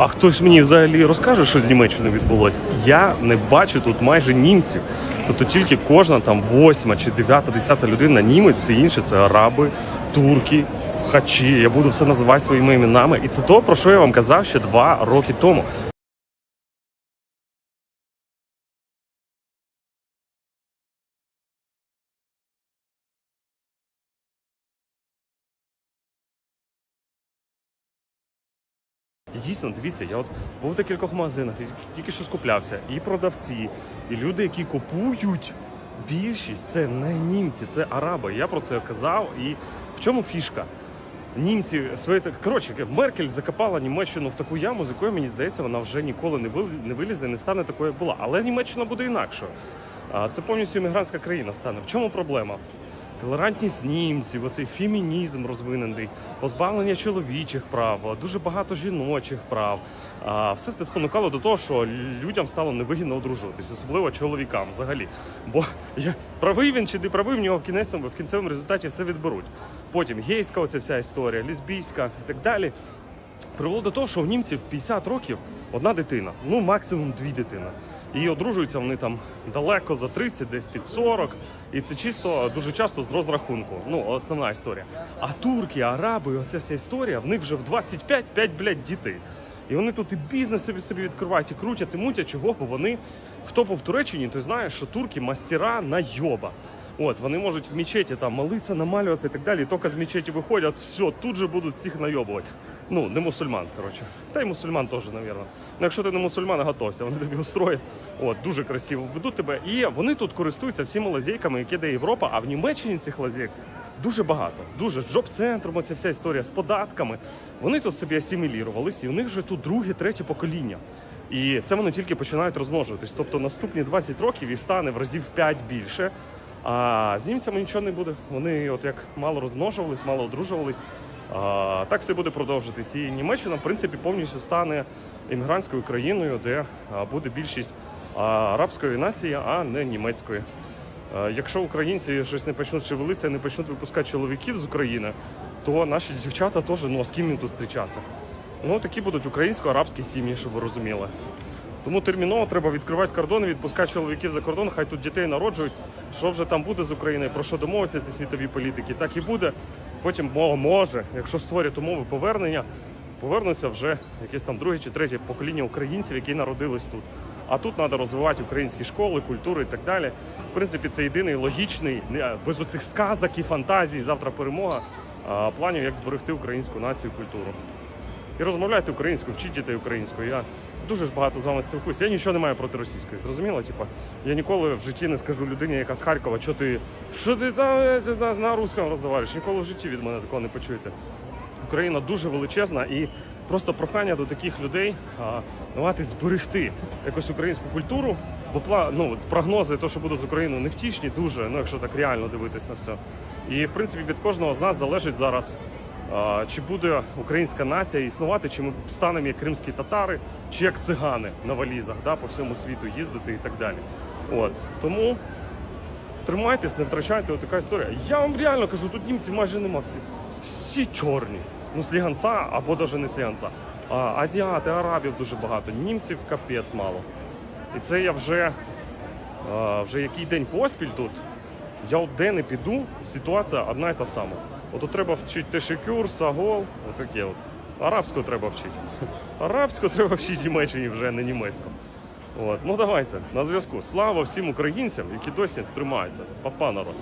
А хтось мені взагалі розкаже, що з Німеччиною відбулося? Я не бачу тут майже німців. Тобто тільки кожна там восьма чи дев'ята, десята людина німець, всі інші це араби, турки, хачі. Я буду все називати своїми іменами. І це то, про що я вам казав ще два роки тому. Дійсно, дивіться, я от був в декількох магазинах, тільки що скуплявся, і продавці, і люди, які купують. Більшість це не німці, це араби. Я про це казав. І в чому фішка? Німці свої коротше, Меркель закопала Німеччину в таку яму, з якої мені здається, вона вже ніколи не вил- не вилізе, не стане такою, як була. Але Німеччина буде інакшою. Це повністю іммігрантська країна стане. В чому проблема? Толерантність німців, оцей фемінізм розвинений, позбавлення чоловічих прав, дуже багато жіночих прав. Все це спонукало до того, що людям стало невигідно одружуватись, особливо чоловікам взагалі. Бо правий він чи не правий, в нього в кінцевому, в кінцевому результаті все відберуть. Потім гейська, оця вся історія, лесбійська і так далі. Привело до того, що у німців в 50 років одна дитина, ну максимум дві дитини. І одружуються вони там далеко за 30, десь під 40. І це чисто дуже часто з розрахунку. Ну, основна історія. А турки, араби, оця вся історія, в них вже в 25 5, блядь, дітей. І вони тут і бізнес собі собі відкривають, і крутять, і мутять, чого, бо вони, хто був в Туреччині, той знає, що турки мастера на йоба. От, вони можуть в мечеті там молитися, намалюватися і так далі. І тільки з мечеті виходять, все, тут же будуть всіх найобувати. Ну, не мусульман, коротше. Та й мусульман теж, напевно. Ну, якщо ти не мусульман, готовся, вони тобі устроять. От, дуже красиво ведуть тебе. І вони тут користуються всіма лазейками, які дає Європа, а в Німеччині цих лазейк дуже багато. Дуже з джоб-центром, оця вся історія з податками. Вони тут собі асимілірувались, і у них вже тут друге, третє покоління. І це вони тільки починають розмножуватись. Тобто наступні 20 років їх стане в разів 5 більше. А з німцями нічого не буде. Вони от як мало розмножувались, мало одружувались. А, так все буде продовжитись. І Німеччина, в принципі, повністю стане іммігрантською країною, де буде більшість арабської нації, а не німецької. Якщо українці щось не почнуть шевелитися, не почнуть випускати чоловіків з України, то наші дівчата теж ну а з ким їм тут зустрічатися. Ну такі будуть українсько-арабські сім'ї, щоб ви розуміли. Тому терміново треба відкривати кордони, відпускати чоловіків за кордон, хай тут дітей народжують. Що вже там буде з Україною, про що домовиться ці світові політики, так і буде. Потім може, якщо створять умови повернення, повернуться вже якесь там друге чи третє покоління українців, які народились тут. А тут треба розвивати українські школи, культуру і так далі. В принципі, це єдиний логічний, без оцих сказок і фантазій, завтра перемога, планів, як зберегти українську націю, культуру. І розмовляйте українською, вчіть дітей українською. Я дуже ж багато з вами спілкуюся. Я нічого не маю проти російської. Зрозуміло? Типа, я ніколи в житті не скажу людині, яка з Харкова, що ти, що ти там на, на русском розмовляєш. Ніколи в житті від мене такого не почуєте. Україна дуже величезна і просто прохання до таких людей а, давати зберегти якусь українську культуру. Бо ну, прогнози, то, що буде з Україною, невтішні, дуже, ну якщо так реально дивитись на все. І в принципі від кожного з нас залежить зараз, чи буде українська нація існувати, чи ми станемо як кримські татари, чи як цигани на валізах да, по всьому світу їздити і так далі. От. Тому тримайтесь, не втрачайте така історія. Я вам реально кажу, тут німців майже нема. Всі чорні. Ну, сліганця або навіть не сліганця. А, азіати, арабів дуже багато, німців капець мало. І це я вже, вже який день поспіль тут. Я от де не піду, ситуація одна і та сама. От треба вчити тешекюр, сагол, отаке от. Арабську треба вчити. Арабську треба вчити Німеччині вже, не німецьку. От. Ну давайте, на зв'язку. Слава всім українцям, які досі тримаються. Папа народ.